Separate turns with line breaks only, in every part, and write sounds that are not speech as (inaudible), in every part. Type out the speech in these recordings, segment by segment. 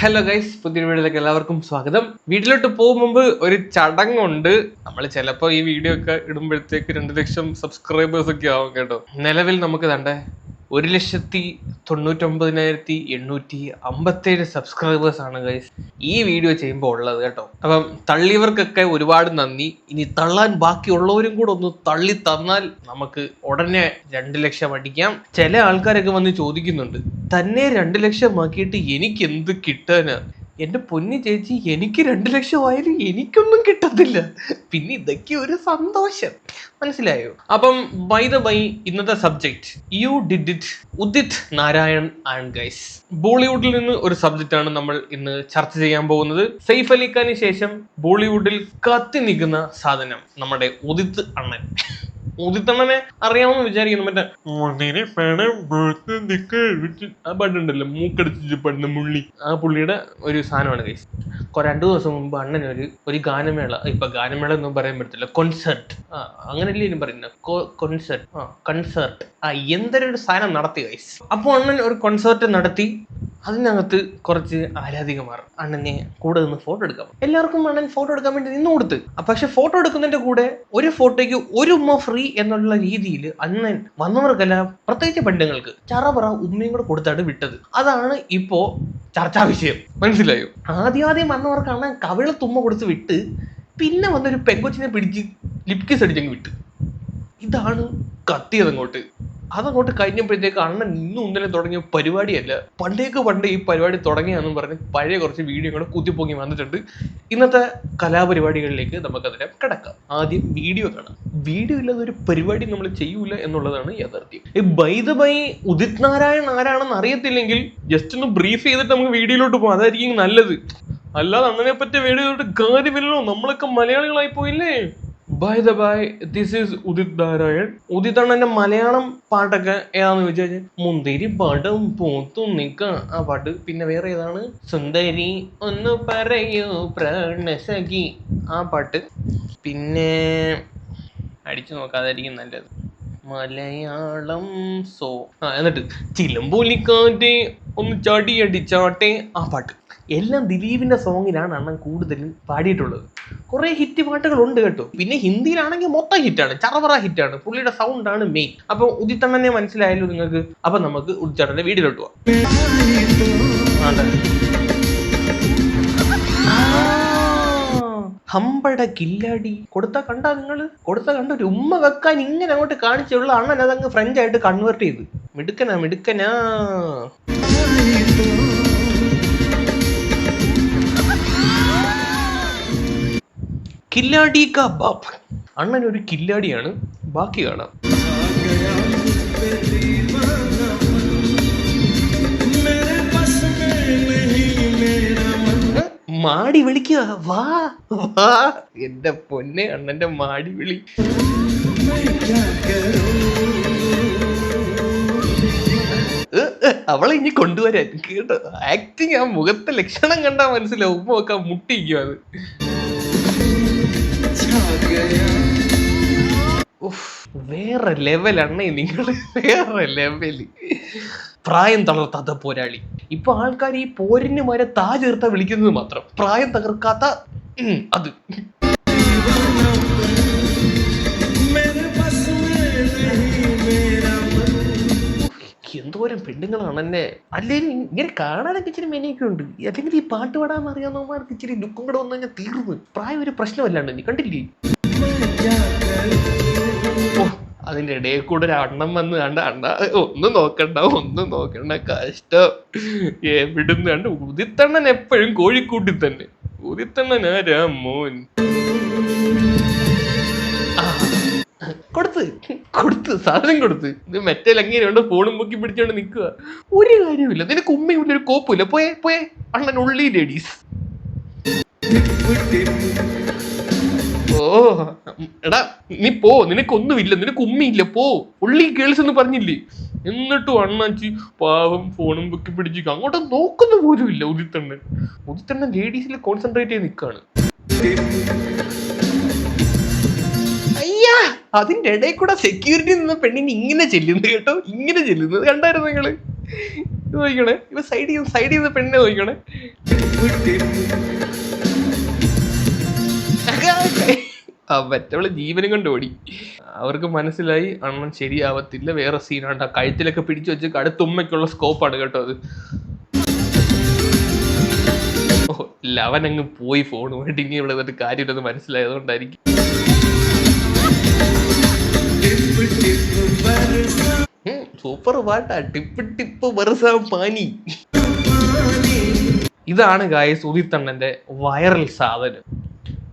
Hello guys പുതിയ വീഡിയോയിലേക്ക് എല്ലാവർക്കും സ്വാഗതം. വീട്ടിലോട്ട് പോകും മുമ്പ് ഒരു ചടങ്ങുണ്ട്. നമ്മൾ ചിലപ്പോൾ ഈ വീഡിയോ ഒക്കെ ഇടുമ്പോഴത്തേക്ക് രണ്ട് ലക്ഷം സബ്സ്ക്രൈബേഴ്സ് ഒക്കെ ആവും കേട്ടോ. നിലവിൽ നമുക്ക് തണ്ടേ ഒരു ലക്ഷത്തി തൊണ്ണൂറ്റൊമ്പതിനായിരത്തി എണ്ണൂറ്റി അമ്പത്തേഴ് സബ്സ്ക്രൈബേഴ്സ് ആണ് ഗൈസ് ഈ വീഡിയോ ചെയ്യുമ്പോൾ ഉള്ളത് കേട്ടോ. അപ്പം തള്ളിയവർക്കൊക്കെ ഒരുപാട് നന്ദി. ഇനി തള്ളാൻ ബാക്കിയുള്ളവരും കൂടെ ഒന്ന് തള്ളി തന്നാൽ നമുക്ക് ഉടനെ രണ്ട് ലക്ഷം അടിക്കാം. ചില ആൾക്കാരൊക്കെ വന്ന് ചോദിക്കുന്നുണ്ട് തന്നെ രണ്ട് ലക്ഷം ആക്കിയിട്ട് എനിക്ക് എന്ത് കിട്ടാനാ? എന്റെ പൊന്നി ചേച്ചി എനിക്ക് രണ്ട് ലക്ഷം ആയാലും എനിക്കൊന്നും കിട്ടത്തില്ല. പിന്നെ ഇതൊക്കെ ഒരു സന്തോഷം. മനസ്സിലായോ? അപ്പം ബൈ ദ ബൈ ഇന്നത്തെ subject you did it Udit Narayan and guys ബോളിവുഡിൽ നിന്ന് ഒരു സബ്ജക്റ്റ് ആണ് നമ്മൾ ഇന്ന് ചർച്ച ചെയ്യാൻ പോകുന്നത്. സെയ്ഫ് അലി ഖാന് ശേഷം ബോളിവുഡിൽ കത്തി നിൽക്കുന്ന സാധനം നമ്മുടെ ഉദിത് അണ്ണൻ. ഉദിത് അണ്ണനെ അറിയാമെന്ന് വിചാരിക്കുന്നു. മറ്റേ പാട്ടുണ്ടല്ലോ മൂക്കടിച്ച് പണ്ട് മുള്ളി. ആ പുള്ളിയുടെ ഒരു സാധനമാണ് കൈസ് രണ്ടു ദിവസം മുമ്പ് അണ്ണൻ ഒരു ഒരു ഗാനമേള ഇപ്പൊ ഗാനമേള ഒന്നും പറയാൻ പറ്റത്തില്ല കോൺസെർട്ട് ആ അങ്ങനല്ലേ ഇനി പറയുന്നത്? കോൺസെർട്ട് ആ കൺസെർട്ട് ആ എന്തൊരു സാധനം നടത്തി കൈസ് അപ്പോൾ അണ്ണൻ ഒരു കോൺസെർട്ട് നടത്തി. അതിനകത്ത് കുറച്ച് ആരാധികമാർ അണ്ണനെ കൂടെ നിന്ന് ഫോട്ടോ എടുക്കാം എല്ലാവർക്കും അണ്ണൻ ഫോട്ടോ എടുക്കാൻ വേണ്ടി നിന്ന് കൊടുത്ത്. പക്ഷെ ഫോട്ടോ എടുക്കുന്നതിന്റെ കൂടെ ഒരു ഫോട്ടോയ്ക്ക് ഒരു ഉമ്മ ഫ്രീ എന്നുള്ള രീതിയിൽ അണ്ണൻ വന്നവർക്കെല്ലാം പ്രത്യേകിച്ച് പെണ്ണുങ്ങൾക്ക് ചറപറ ഉമ്മയും കൂടെ കൊടുത്താണ് വിട്ടത്. അതാണ് ഇപ്പോ ചർച്ചാ വിഷയം. മനസ്സിലായോ? ആദ്യം ആദ്യം വന്നവർക്ക് അണ്ണൻ തുമ്മ കൊടുത്ത് വിട്ട് പിന്നെ വന്നൊരു പെങ്കൊച്ചിനെ പിടിച്ച് ലിപ്കിസ് അടിച്ചങ്ങ് വിട്ട്. ഇതാണ് കത്തിയത് അങ്ങോട്ട്. അതങ്ങോട്ട് കഴിഞ്ഞപ്പോഴത്തേക്ക് അണ്ണൻ ഇന്നും ഇന്നലെ തുടങ്ങിയ പരിപാടിയല്ല പണ്ടേക്ക് പണ്ട് ഈ പരിപാടി തുടങ്ങിയാണെന്ന് പറഞ്ഞ് പഴയ കുറച്ച് വീഡിയോ കൂടെ കുത്തിപ്പൊങ്ങി വന്നിട്ടുണ്ട്. ഇന്നത്തെ കലാപരിപാടികളിലേക്ക് നമുക്കതിനെ കിടക്കാം. ആദ്യം വീഡിയോ കാണാം. വീഡിയോ ഇല്ലാതെ ഒരു പരിപാടി നമ്മൾ ചെയ്യൂല എന്നുള്ളതാണ് യാഥാർത്ഥ്യം. ഈ by the by Udit Narayan ആരാണെന്ന് അറിയത്തില്ലെങ്കിൽ ജസ്റ്റ് ഒന്ന് ബ്രീഫ് ചെയ്തിട്ട് നമുക്ക് വീഡിയോയിലോട്ട് പോകാം അതായിരിക്കും നല്ലത്. അല്ലാതെ അണ്ണനെ പറ്റിയ വീഡിയോ കാര്യമില്ലല്ലോ നമ്മളൊക്കെ മലയാളികളായി പോയില്ലേ? By the by this is Udit Narayan Udit അണ്ണന്റെ മലയാളം പാട്ടൊക്കെ ഏതാന്ന് ചോദിച്ചാൽ മുന്തിരി പടം പൂത്തും നിക്ക ആ പാട്ട്. പിന്നെ വേറെ ഏതാണ്? സുന്ദരി ഒന്ന് പറയൂ പ്രണസഖി ആ പാട്ട്. പിന്നെ അടിച്ചു നോക്കാതായിരിക്കും നല്ലത്. മലയാളം സോ ആ എന്നിട്ട് ചിലമ്പൊലിക്കാറ്റെ ഒന്ന് ചാടി അടിച്ചാട്ടെ ആ പാട്ട്. എല്ലാം ദിലീപിന്റെ സോങ്ങിലാണ് അണ്ണൻ കൂടുതലും പാടിയിട്ടുള്ളത്. കുറെ ഹിറ്റ് പാട്ടുകൾ ഉണ്ട് കേട്ടോ. പിന്നെ ഹിന്ദിയിലാണെങ്കിൽ മൊത്തം ഹിറ്റാണ് ചറവറ ഹിറ്റാണ് പുള്ളിയുടെ സൗണ്ട് ആണ് മെയിൻ അപ്പൊ ഉദിത്തണ്ണനെ മനസ്സിലായല്ലോ നിങ്ങൾക്ക്. അപ്പൊ നമുക്ക് ഉദിത്തണ്ണനെ വീട്ടിലോട്ട് പോവാം. ഹമ്പട കില്ലാടി. കൊടുത്ത കണ്ട നിങ്ങൾ കൊടുത്ത കണ്ട ഒരു ഉമ്മ വെക്കാൻ ഇങ്ങനെ അങ്ങോട്ട് കാണിച്ചുള്ള അണ്ണൻ അതങ്ങ് ഫ്രഞ്ച് ആയിട്ട് കൺവേർട്ട് ചെയ്ത്. മിടുക്കനാ മിടുക്കനാ. കില്ലാടി കബാബ് അണ്ണൻ ഒരു കില്ലാടിയാണ്. ബാക്കി കാണാം. മാടി വിളിക്കുക വാ വാ. എന്റെ പൊന്നെ അണ്ണന്റെ മാടി വിളി. അവളെ ഇനി കൊണ്ടുവരാൻ. കേട്ടോ? ആക്ടിങ് ആ മുഖത്തെ ലക്ഷണം കണ്ടാ മനസ്സിലാവും. ഉമ്മ ഒക്കെ മുട്ടിക്കും അത്. വേറെ ലെവലാണ് നിങ്ങൾ വേറെ ലെവൽ പ്രായം തളർത്താത്ത പോരാളി. ഇപ്പൊ ആൾക്കാർ ഈ പോരിന് വരെ താ ചേർത്ത വിളിക്കുന്നത് മാത്രം. പ്രായം തകർക്കാത്ത അത്. എന്തോരം പെണ്ണുങ്ങളാണ് എന്നെ. അല്ലെങ്കിൽ ഇങ്ങനെ കാണാനൊക്കെ ഇച്ചിരി മെനിയൊക്കെ ഉണ്ട്. അല്ലെങ്കിൽ ഈ പാട്ട് പാടാൻ അറിയാവുന്നവന്മാർക്ക് ഇച്ചിരി ലുക്കും കൂടെ വന്നു കഴിഞ്ഞാൽ തീർന്നു. പ്രായം ഒരു പ്രശ്നമല്ലാണ്ട് നീ കണ്ടില്ലേ? ഓ അതിന്റെ ഇടയിൽ കൂടെ ഒരു അണ്ണം വന്ന് കണ്ട അണ്ണ ഒന്നും നോക്കണ്ട ഒന്നും നോക്കണ്ട കഷ്ടം. എവിടുന്ന് കണ്ട് ഉദിത്തണ്ണൻ എപ്പോഴും കോഴിക്കൂട്ടിൽ തന്നെ. ഉദിത്തണ്ണൻ ആരാ മോൻ? കൊടുത്ത് കൊടുത്ത് സാധനം കൊടുത്ത്. ഇത് മറ്റേ കൊണ്ട് ഫോണും പൊക്കി പിടിച്ചോണ്ട് നിൽക്കുക ഒരു കാര്യമില്ല നിനക്ക് ഉമ്മയില്ല ഒരു കോപ്പില്ല പോയേ പോയേ. അണ്ണൻ ഉള്ളി ലേഡീസ് എടാ നീ പോ. നിനക്കൊന്നുമില്ല. നിനക്ക് ഉമ്മയില്ല പോ. ഉള്ളി ഗേൾസ് എന്ന് പറഞ്ഞില്ലേ? എന്നിട്ട് അണ്ണാച്ചി പാവം ഫോണും പൊക്കി പിടിച്ചു അങ്ങോട്ട് നോക്കുന്ന പോലും ഇല്ല ഉദിത്തണ്ണൻ. ഉദിത്തണ്ണൻ ലേഡീസിൽ കോൺസെൻട്രേറ്റ് ചെയ്ത് നിൽക്കാണ് അയ്യാ അതിന്റെ ഇടയിൽ കൂടെ സെക്യൂരിറ്റി നിന്ന പെണ്ണിന് ഇങ്ങനെ ചെല്ലുന്നത് കേട്ടോ. ഇങ്ങനെ ചെല്ലുന്നത് കണ്ടായിരുന്നു നിങ്ങൾ? നോക്കണേ ഇവ സൈഡ് ചെയ്ത് സൈഡ് ചെയ്ത പെണ്ണിനെ നോക്കണേ ആ (laughs) മറ്റവൾ ജീവനും കൊണ്ട് ഓടി. അവർക്ക് മനസ്സിലായി അണ്ണൻ ശരിയാവത്തില്ല വേറെ സീനാണ്ട് ആ കഴുത്തിലൊക്കെ പിടിച്ചു വെച്ച് കടുത്തുമ്മയ്ക്കുള്ള സ്കോപ്പാണ് കേട്ടോ അത്. ഓ ലവൻ അങ്ങ് പോയി വേണ്ടി. ഇനി ഇവിടെ എന്നിട്ട് കാര്യമില്ലെന്ന് മനസ്സിലായതുകൊണ്ടായിരിക്കും. സൂപ്പർ പാട്ടാ. ടിപ്പ് ടിപ്പ് പാനി. ഇതാണ് ഗായസ് ഉദിത്തണ്ണന്റെ വൈറൽ സാധനം.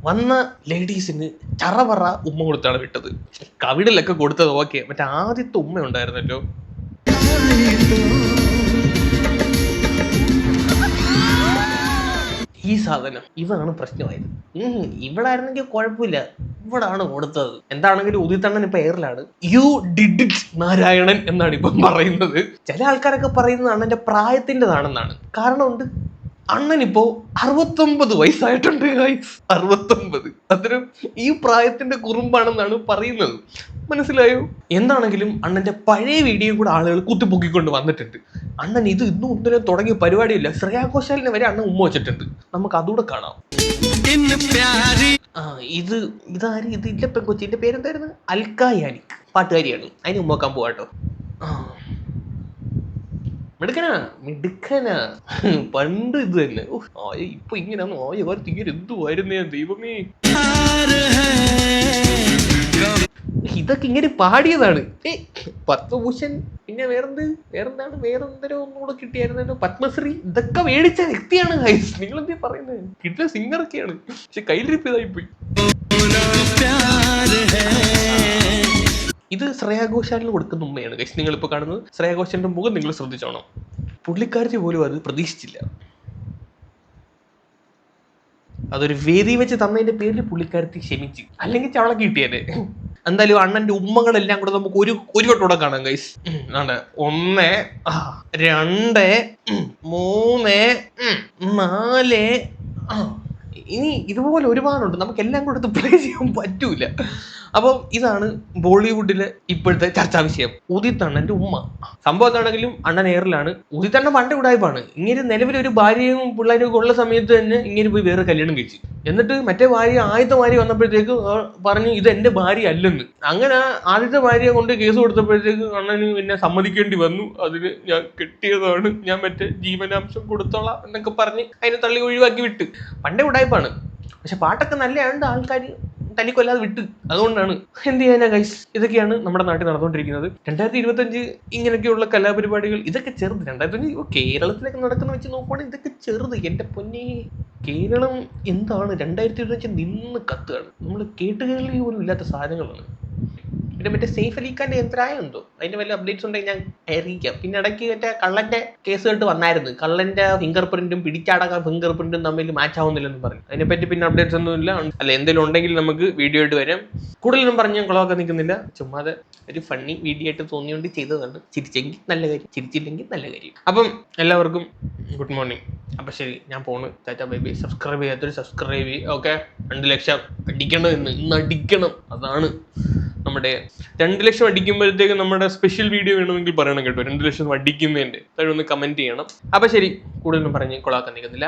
വന്ന ലേഡീസിന് ചറപറ ഉമ്മ കൊടുത്താണ് വിട്ടത്. കവിടിലൊക്കെ കൊടുത്തത് ഓക്കെ. മറ്റേ ആദ്യത്തെ ഉമ്മ ഉണ്ടായിരുന്നല്ലോ. ഈ സാധനം ഇതാണ് പ്രശ്നമായത്. ഇവിടെ ആയിരുന്നെങ്കിൽ കുഴപ്പമില്ല. ഇവിടാണ് കൊടുത്തത്. എന്താണെങ്കിലും ഉദിത്തണ്ണൻ ഇപ്പൊ എയറിലാണ്. യു ഡിഡ് ഇറ്റ് നാരായണൻ എന്നാണ് ഇപ്പം പറയുന്നത്. ചില ആൾക്കാരൊക്കെ പറയുന്നത് അണ്ണന്റെ പ്രായത്തിന്റെതാണെന്നാണ്. കാരണമുണ്ട്. അണ്ണൻ ഇപ്പോ അറുപത്തൊമ്പത് വയസ്സായിട്ടുണ്ട് ഗൈസ് അറുപത്തൊമ്പത്. അതിനും ഈ പ്രായത്തിന്റെ കുറുമ്പാണെന്നാണ് പറയുന്നത്. മനസ്സിലായോ? എന്താണെങ്കിലും അണ്ണന്റെ പഴയ വീഡിയോ കൂടെ ആളുകൾ കുത്തിപ്പൊക്കിക്കൊണ്ട് വന്നിട്ടുണ്ട്. അണ്ണൻ ഇത് ഇന്നും ഒന്നിനും തുടങ്ങിയ പരിപാടിയില്ല ശ്രേയാഘോഷാലിനെ വരെ അണ്ണൻ ഉമ്മ വെച്ചിട്ടുണ്ട്. നമുക്ക് അതുകൂടെ കാണാം. ആ ഇത് ഇതാര്? ഇത് ഇല്ല പെങ്കൊച്ചിന്റെ പേരെന്തായിരുന്നു? അൽക്കായാനിക് പാട്ടുകാരിയാണ്. അതിന് ഉമ്മ വെക്കാൻ പോവാട്ടോ. ആ മിടുക്കനാ മിടുക്കനാ. പണ്ട് ഇത് തന്നെ. ആയ ഇപ്പൊ ഇങ്ങനെ ആയ കാലത്ത് ഇങ്ങനെ എന്തുവായിരുന്നേ ദൈവമേ. ഇതൊക്കെ ഇങ്ങനെ പാടിയതാണ്. ഏ പത്മഭൂഷൺ പിന്നെ വേറെന്ത്? വേറെന്താണ്? വേറെന്തരോ ഒന്നുകൂടെ കിട്ടിയായിരുന്നല്ലോ. പത്മശ്രീ ഇതൊക്കെ മേടിച്ച വ്യക്തിയാണ് ഗൈസ് നിങ്ങൾ എന്തേ പറയുന്നത് കിട്ടിയ സിംഗർ ഒക്കെയാണ്. പക്ഷെ കയ്യിലിരിപ്പതായി പോയി. ഇത് ശ്രേയാഘോഷാലിന് കൊടുക്കുന്ന ഉമ്മയാണ്. ഗൈസ് നിങ്ങൾ ഇപ്പോൾ കാണുന്നത് ശ്രേയാഘോഷാലിന്റെ മുഖം നിങ്ങൾ ശ്രദ്ധിച്ചോണം. പുള്ളിക്കാരത്തി പോലും അത് പ്രതീക്ഷിച്ചില്ല. അതൊരു വേദി വെച്ച് തന്നതിന്റെ പേരിൽ പുള്ളിക്കാരത്തി ക്ഷമിച്ചു. അല്ലെങ്കിൽ ചവള കിട്ടിയത് എന്തായാലും അണ്ണന്റെ ഉമ്മകളെല്ലാം കൂടെ നമുക്ക് ഒരു ഒരു വട്ടോടെ കാണാം ഗൈസ് ഒന്ന് ആ, രണ്ട് മൂന്ന് നാല് ഇനി ഇതുപോലെ ഒരുപാടുണ്ട്. നമുക്ക് എല്ലാം കൂടെ പ്ലേ ചെയ്യാൻ പറ്റൂല. അപ്പം ഇതാണ് ബോളിവുഡിലെ ഇപ്പോഴത്തെ ചർച്ചാ വിഷയം. ഉദിത് അണ്ണന്റെ ഉമ്മ. സംഭവം എന്താണെങ്കിലും അണ്ണൻ എയറിലാണ് ഉദിത് അണ്ണൻ പണ്ട് ഉടായ്പാണ് ഇങ്ങനെ നിലവിൽ ഒരു ഭാര്യയും പിള്ളേരും ഒക്കെ ഉള്ള സമയത്ത് തന്നെ ഇങ്ങനെ പോയി വേറെ കല്യാണം കഴിച്ചു. എന്നിട്ട് മറ്റേ ഭാര്യ ആദ്യത്തെ ഭാര്യ വന്നപ്പോഴത്തേക്ക് പറഞ്ഞു ഇത് എന്റെ ഭാര്യ അല്ലെന്ന്. അങ്ങനെ ആദ്യത്തെ ഭാര്യയെ കൊണ്ട് കേസ് കൊടുത്തപ്പോഴത്തേക്ക് അണ്ണന് പിന്നെ സമ്മതിക്കേണ്ടി വന്നു. അതിന് ഞാൻ കിട്ടിയതാണ്. ഞാൻ മറ്റേ ജീവനാംശം കൊടുത്തോളാം എന്നൊക്കെ പറഞ്ഞ് അതിനെ തള്ളി ഒഴിവാക്കി വിട്ട്. പണ്ടേ ഉടായ്പാണ് പക്ഷെ പാട്ടൊക്കെ നല്ലതാണ്ട് ആൾക്കാർ തല്ലിക്കൊല്ലാതെ വിട്ട്. അതുകൊണ്ടാണ് എന്ത് ചെയ്യാനാ ഗൈസ് ഇതൊക്കെയാണ് നമ്മുടെ നാട്ടിൽ നടന്നുകൊണ്ടിരിക്കുന്നത്. രണ്ടായിരത്തി ഇരുപത്തഞ്ച് ഇങ്ങനെയൊക്കെയുള്ള കലാപരിപാടികൾ ഇതൊക്കെ ചെറുത്. രണ്ടായിരത്തി അഞ്ച് കേരളത്തിലൊക്കെ നടക്കുന്ന വെച്ച് നോക്കുവാണെങ്കിൽ ഇതൊക്കെ ചെറുത്. എന്റെ പൊന്നെ കേരളം എന്താണ്? രണ്ടായിരത്തി ഇരുപത്തഞ്ച് നിന്ന് കത്തുകയാണ്. നമ്മൾ കേട്ടുകളിൽ പോലും ഇല്ലാത്ത സാധനങ്ങളാണ്. പിന്നെ മറ്റേ സേഫ് അലിഖാന്റെ യന്ത്രായം എന്തോ അതിന്റെ വല്ല അപ്ഡേറ്റ്സ് ഉണ്ടെങ്കിൽ ഞാൻ അറിയിക്കാം. പിന്നെ ഇടയ്ക്ക് മറ്റേ കള്ളന്റെ കേസ് കേട്ട് വന്നായിരുന്നു. കള്ളന്റെ ഫിംഗർ പ്രിന്റും പിടിച്ചടക്കാൻ ഫിംഗർ പ്രിന്റും തമ്മിൽ മാച്ച് ആവുന്നില്ലെന്ന് പറഞ്ഞു. അതിനെപ്പറ്റി പിന്നെ അപ്ഡേറ്റ്സ് ഒന്നും ഇല്ല അല്ല എന്തെങ്കിലും ഉണ്ടെങ്കിൽ നമുക്ക് വീഡിയോ ആയിട്ട് വരാം. കൂടുതലൊന്നും പറഞ്ഞ് ഞാൻ കുളമൊക്കെ നിൽക്കുന്നില്ല. ചുമ്മാതെ ഒരു ഫണ്ണി വീഡിയോ ആയിട്ട് തോന്നിയോണ്ട് ചെയ്തതാണ്. ചിരിച്ചെങ്കിൽ നല്ല കാര്യം. ചിരിച്ചില്ലെങ്കിൽ നല്ല കാര്യം. അപ്പം എല്ലാവർക്കും ഗുഡ് മോർണിംഗ് അപ്പം ശരി ഞാൻ പോണ്. ചാറ്റാ ബൈബി സബ്സ്ക്രൈബ് ചെയ്യാത്തൊരു സബ്സ്ക്രൈബ് ചെയ്യും ഓക്കെ രണ്ട് ലക്ഷം അടിക്കണം ഇന്ന് ഇന്ന് അടിക്കണം. അതാണ്. നമ്മുടെ രണ്ട് ലക്ഷം അടിക്കുമ്പോഴത്തേക്ക് നമ്മുടെ സ്പെഷ്യൽ വീഡിയോ വേണമെങ്കിൽ പറയണം കേട്ടോ. രണ്ട് ലക്ഷം അടിക്കുന്നതിന്റെ താഴെ ഒന്ന് കമന്റ് ചെയ്യണം. അപ്പം ശരി കൂടുതലൊന്നും പറഞ്ഞ് കൊളാക്കാൻ നിൽക്കുന്നില്ല